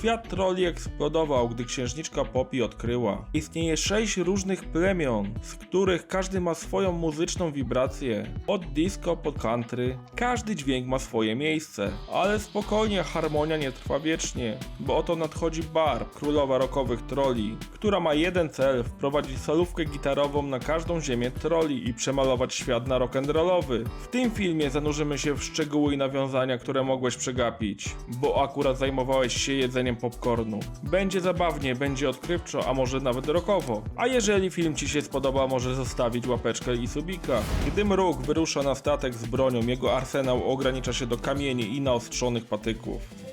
Świat trolli eksplodował, gdy księżniczka Poppy odkryła. Istnieje sześć różnych plemion, z których każdy ma swoją muzyczną wibrację. Od disco po country, każdy dźwięk ma swoje miejsce. Ale spokojnie, harmonia nie trwa wiecznie, bo oto nadchodzi Barb, królowa rockowych trolli, która ma jeden cel, wprowadzić solówkę gitarową na każdą ziemię trolli i przemalować świat na rock'n'rollowy. W tym filmie zanurzymy się w szczegóły i nawiązania, które mogłeś przegapić, bo akurat zajmowałeś się jedzeniem popcornu. Będzie zabawnie, będzie odkrywczo, a może nawet rockowo. A jeżeli film Ci się spodoba, może zostawić łapeczkę i subika. Gdy mruk wyrusza na statek z bronią, jego arsenał ogranicza się do kamieni i naostrzonych patyków.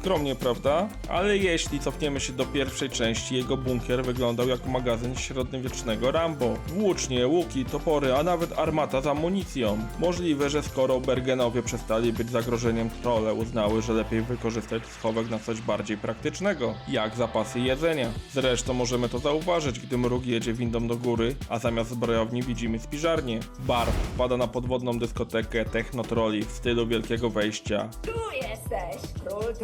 Skromnie, prawda? Ale jeśli cofniemy się do pierwszej części, jego bunkier wyglądał jak magazyn średniowiecznego Rambo. Włócznie, łuki, topory, a nawet armata z amunicją. Możliwe, że skoro Bergenowie przestali być zagrożeniem, trole uznały, że lepiej wykorzystać schowek na coś bardziej praktycznego, jak zapasy jedzenia. Zresztą możemy to zauważyć, gdy mruk jedzie windą do góry, a zamiast zbrojowni widzimy spiżarnię. Barw wpada na podwodną dyskotekę Technotroli w stylu wielkiego wejścia, Tu jesteś! Król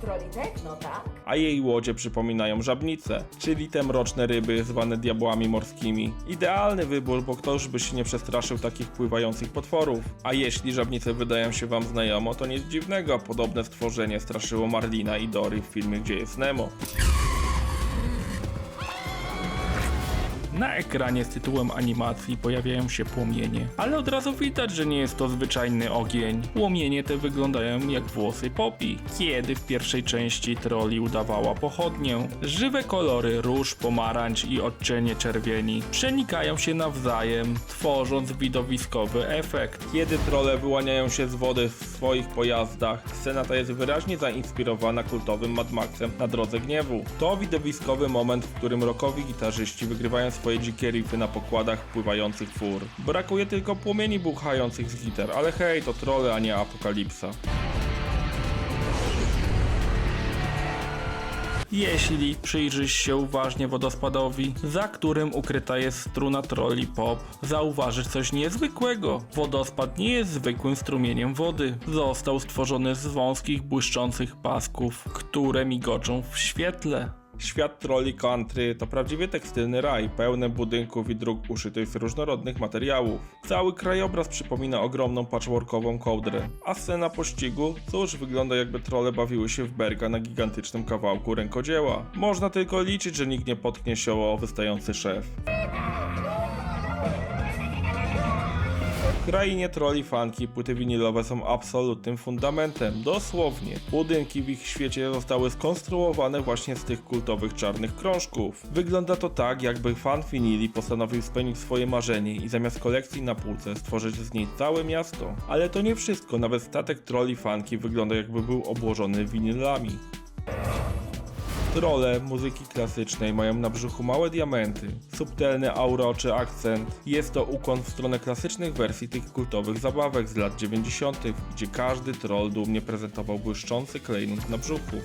troli techno, tak? a jej łodzie przypominają żabnice, czyli te mroczne ryby zwane diabłami morskimi. Idealny wybór, bo ktoś by się nie przestraszył takich pływających potworów. A jeśli żabnice wydają się wam znajomo, to nic dziwnego, podobne stworzenie straszyło Marlina i Dory w filmie Gdzie jest Nemo. Na ekranie z tytułem animacji pojawiają się płomienie, ale od razu widać, że nie jest to zwyczajny ogień. Płomienie te wyglądają jak włosy Poppy, kiedy w pierwszej części troli udawała pochodnię. Żywe kolory róż, pomarańcz i odcienie czerwieni przenikają się nawzajem, tworząc widowiskowy efekt. Kiedy trole wyłaniają się z wody w swoich pojazdach, scena ta jest wyraźnie zainspirowana kultowym Mad Maxem na drodze gniewu. To widowiskowy moment, w którym rockowi gitarzyści wygrywają swoje dzikie riffy na pokładach pływających fur. Brakuje tylko płomieni buchających z gitar, ale hej, to trole, a nie apokalipsa. Jeśli przyjrzysz się uważnie wodospadowi, za którym ukryta jest struna troli pop, zauważysz coś niezwykłego. Wodospad nie jest zwykłym strumieniem wody. Został stworzony z wąskich, błyszczących pasków, które migoczą w świetle. Świat troli country to prawdziwie tekstylny raj, pełny budynków i dróg uszytych z różnorodnych materiałów. Cały krajobraz przypomina ogromną patchworkową kołdrę, a scena pościgu, cóż, wygląda jakby trole bawiły się w berga na gigantycznym kawałku rękodzieła. Można tylko liczyć, że nikt nie potknie się o wystający szef. Krainie troli fanki płyty winylowe są absolutnym fundamentem, dosłownie. Budynki w ich świecie zostały skonstruowane właśnie z tych kultowych czarnych krążków. Wygląda to tak, jakby fan winili postanowił spełnić swoje marzenie i zamiast kolekcji na półce stworzyć z niej całe miasto. Ale to nie wszystko, nawet statek troli fanki wygląda jakby był obłożony winylami. Trole muzyki klasycznej mają na brzuchu małe diamenty, subtelny auroczy akcent. Jest to ukłon w stronę klasycznych wersji tych kultowych zabawek z lat 90., gdzie każdy troll dumnie prezentował błyszczący klejnot na brzuchu.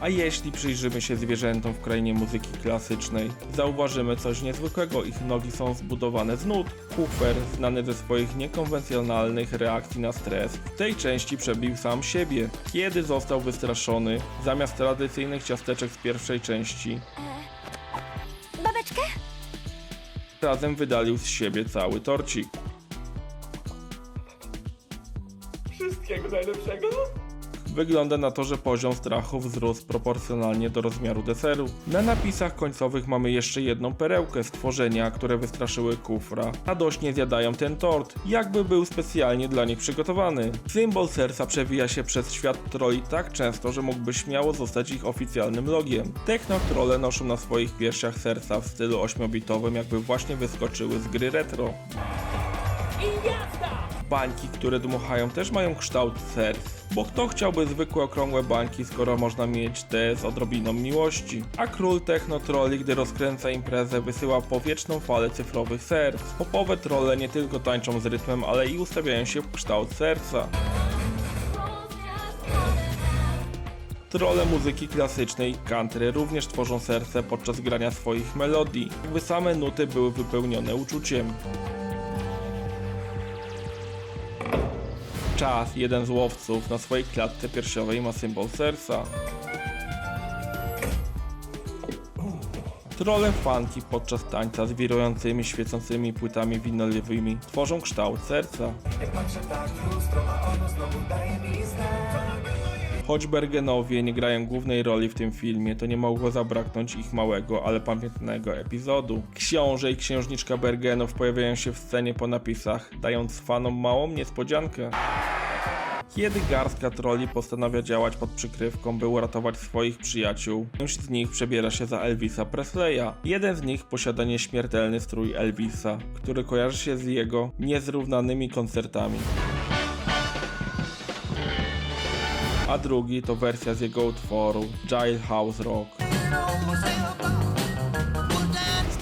A jeśli przyjrzymy się zwierzętom w krainie muzyki klasycznej, zauważymy coś niezwykłego. Ich nogi są zbudowane z nut. Cooper, znany ze swoich niekonwencjonalnych reakcji na stres, w tej części przebił sam siebie. Kiedy został wystraszony, zamiast tradycyjnych ciasteczek z pierwszej części, Babeczkę? razem wydalił z siebie cały torcik. Wszystkiego najlepszego? Wygląda na to, że poziom strachu wzrósł proporcjonalnie do rozmiaru deseru. Na napisach końcowych mamy jeszcze jedną perełkę stworzenia, które wystraszyły kufra. Radośnie zjadają ten tort, jakby był specjalnie dla nich przygotowany. Symbol serca przewija się przez świat troli tak często, że mógłby śmiało zostać ich oficjalnym logiem. Technotrole noszą na swoich piersiach serca w stylu 8-bitowym, jakby właśnie wyskoczyły z gry retro. Bańki, które dmuchają też mają kształt serc. Bo kto chciałby zwykłe okrągłe bańki, skoro można mieć te z odrobiną miłości? A król technotroli, gdy rozkręca imprezę, wysyła powietrzną falę cyfrowych serc. Popowe trolle nie tylko tańczą z rytmem, ale i ustawiają się w kształt serca. Trolle muzyki klasycznej country również tworzą serce podczas grania swoich melodii, by same nuty były wypełnione uczuciem. Czas, jeden z łowców na swojej klatce piersiowej ma symbol serca. Trole fanki podczas tańca z wirującymi, świecącymi płytami winylowymi tworzą kształt serca. Choć Bergenowie nie grają głównej roli w tym filmie, to nie mogło zabraknąć ich małego, ale pamiętnego epizodu. Książę i księżniczka Bergenów pojawiają się w scenie po napisach, dając fanom małą niespodziankę. Kiedy garstka troli postanawia działać pod przykrywką, by uratować swoich przyjaciół, część z nich przebiera się za Elvisa Presleya. Jeden z nich posiada nieśmiertelny strój Elvisa, który kojarzy się z jego niezrównanymi koncertami. A drugi to wersja z jego utworu Jailhouse Rock.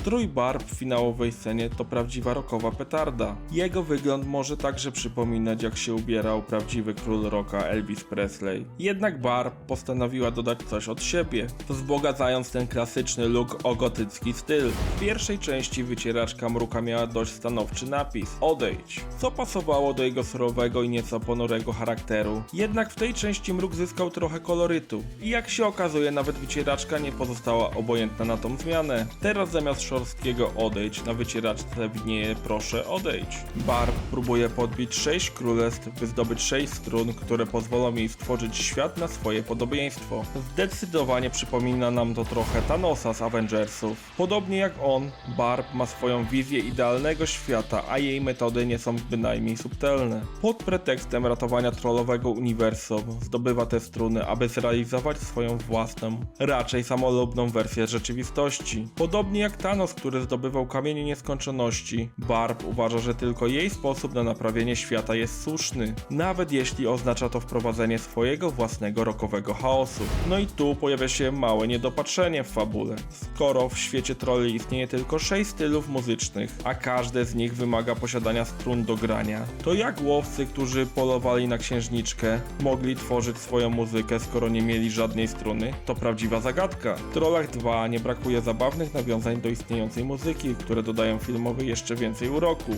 Strój Barb w finałowej scenie to prawdziwa rockowa petarda. Jego wygląd może także przypominać jak się ubierał prawdziwy król rocka Elvis Presley. Jednak Barb postanowiła dodać coś od siebie, wzbogacając ten klasyczny look o gotycki styl. W pierwszej części wycieraczka mruka miała dość stanowczy napis Odejdź, co pasowało do jego surowego i nieco ponurego charakteru. Jednak w tej części mruk zyskał trochę kolorytu. I jak się okazuje nawet wycieraczka nie pozostała obojętna na tą zmianę. Teraz zamiast szorstkiego odejdź na wycieraczce widnieje proszę odejdź. Barb próbuje podbić 6 królestw, by zdobyć 6 strun, które pozwolą jej stworzyć świat na swoje podobieństwo. Zdecydowanie przypomina nam to trochę Thanosa z Avengersów. Podobnie jak on, Barb ma swoją wizję idealnego świata, a jej metody nie są bynajmniej subtelne. Pod pretekstem ratowania trollowego uniwersum zdobywa te struny, aby zrealizować swoją własną, raczej samolubną wersję rzeczywistości. Podobnie jak Thanos, który zdobywał kamienie nieskończoności, Barb uważa, że tylko jej sposób na naprawienie świata jest słuszny, nawet jeśli oznacza to wprowadzenie swojego własnego rokowego chaosu. No i tu pojawia się małe niedopatrzenie w fabule. Skoro w świecie trolli istnieje tylko 6 stylów muzycznych, a każde z nich wymaga posiadania strun do grania, to jak łowcy, którzy polowali na księżniczkę, mogli tworzyć swoją muzykę, skoro nie mieli żadnej struny? To prawdziwa zagadka. W Trollach 2 nie brakuje zabawnych nawiązań do istniejącej muzyki, które dodają filmowi jeszcze więcej uroku.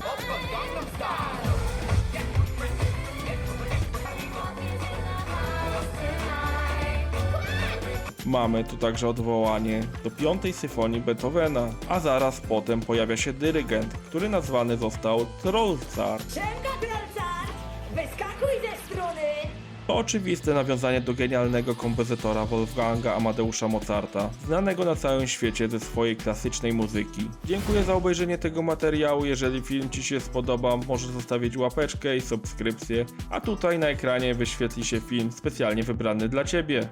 Mamy tu także odwołanie do piątej symfonii Beethovena, a zaraz potem pojawia się dyrygent, który nazwany został Trollcar. Oczywiste nawiązanie do genialnego kompozytora Wolfganga Amadeusza Mozarta, znanego na całym świecie ze swojej klasycznej muzyki. Dziękuję za obejrzenie tego materiału, jeżeli film Ci się spodoba, możesz zostawić łapeczkę i subskrypcję, a tutaj na ekranie wyświetli się film specjalnie wybrany dla Ciebie.